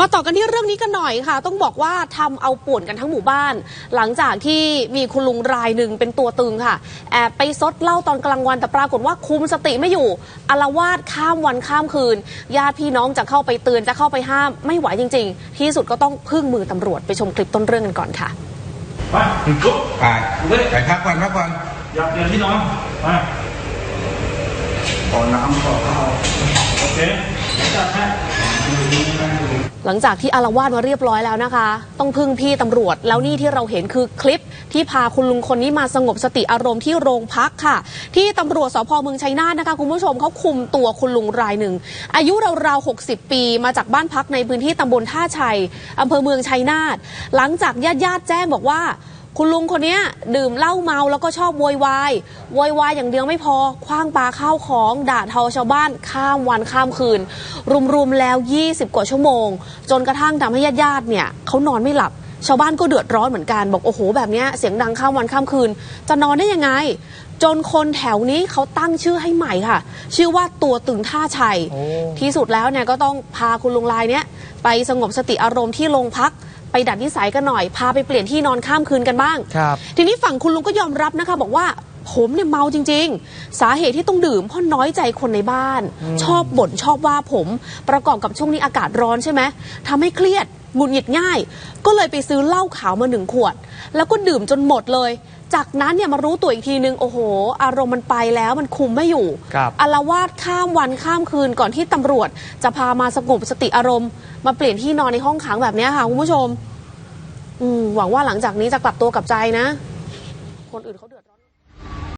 มาต่อกันที่เรื่องนี้กันหน่อยค่ะ ต้องบอกว่าทำเอาป่วนกันทั้งหมู่บ้าน หลังจากที่มีคุณลุงรายหนึ่งเป็นตัวตึงค่ะ แอบไปซดเหล้าตอนกลางวันแต่ปรากฏว่าคุมสติไม่อยู่อารวาสข้ามวันข้ามคืนญาติพี่น้องจะเข้าไปเตือนจะเข้าไปห้ามไม่ไหวจริง ๆ ที่สุดก็ต้องพึ่งมือตำรวจไปชมคลิปต้นเรื่องกันก่อนค่ะมาลุกไปไปพักก่อนพักก่อนอยากเรียนที่นอนมาขอน้ำขอข้าวโอเคจัดให้ หลังจากที่อารวาสมาเรียบร้อยแล้วนะคะ ต้องพึ่งพี่ตำรวจ แล้วนี่ที่เราเห็นคือคลิปที่พาคุณลุงคนนี้มาสงบสติอารมณ์ที่โรงพักค่ะ ที่ตำรวจสพเมืองชัยนาทนะคะคุณผู้ชมเขาคุมตัวคุณลุงรายหนึ่ง อายุราวๆ 60 ปีมาจากบ้านพักในพื้นที่ตำบลท่าชัยอำเภอเมืองชัยนาทหลังจากญาติญาติแจ้งบอกว่า คุณลุงคนเนี้ยดื่มเหล้าเมาแล้วก็ชอบโวยวายโวยวายอย่างเดียวไม่พอคว้างปาข้าวของด่าทอชาวบ้านข้ามวันข้ามคืน รวมๆแล้ว 20 กว่าชั่วโมง จนกระทั่งทำให้ญาติๆเนี่ยเขานอนไม่หลับ ชาวบ้านก็เดือดร้อนเหมือนกัน บอกโอ้โหแบบเนี้ยเสียงดังข้ามวันข้ามคืน จะนอนได้ยังไง จนคนแถวนี้เขาตั้งชื่อให้ใหม่ค่ะ ชื่อว่าตัวตึงท่าชัยที่สุดแล้วเนี่ยก็ต้องพาคุณลุงลายเนี้ยไปสงบสติอารมณ์ที่โรงพัก ไปดัดนิสัยกันหน่อย พาไปเปลี่ยนที่นอนข้ามคืนกันบ้าง ครับ ทีนี้ฝั่งคุณลุงก็ยอมรับนะคะบอกว่าผมเนี่ยเมาจริง ๆ สาเหตุที่ต้องดื่มเพราะน้อยใจคนในบ้าน ชอบบ่นชอบว่าผม ประกอบกับช่วงนี้อากาศร้อนใช่ไหมทำให้เครียดหงุดหงิดง่าย ก็เลยไปซื้อเหล้าขาวมาหนึ่งขวด แล้วก็ดื่มจนหมดเลย จากนั้นเนี่ยมารู้ตัวอีกทีนึง โอ้โห อารมณ์มันไปแล้วมันคุมไม่อยู่ครับอารวาสข้ามวันข้ามคืนก่อนที่ตำรวจ จะพามาสงบสติอารมณ์ มาเปลี่ยนที่นอนในห้องขังแบบเนี้ยค่ะคุณผู้ชม อืมหวังว่าหลังจากนี้จะกลับตัวกลับใจนะ คนอื่นเขาเดือดร้อน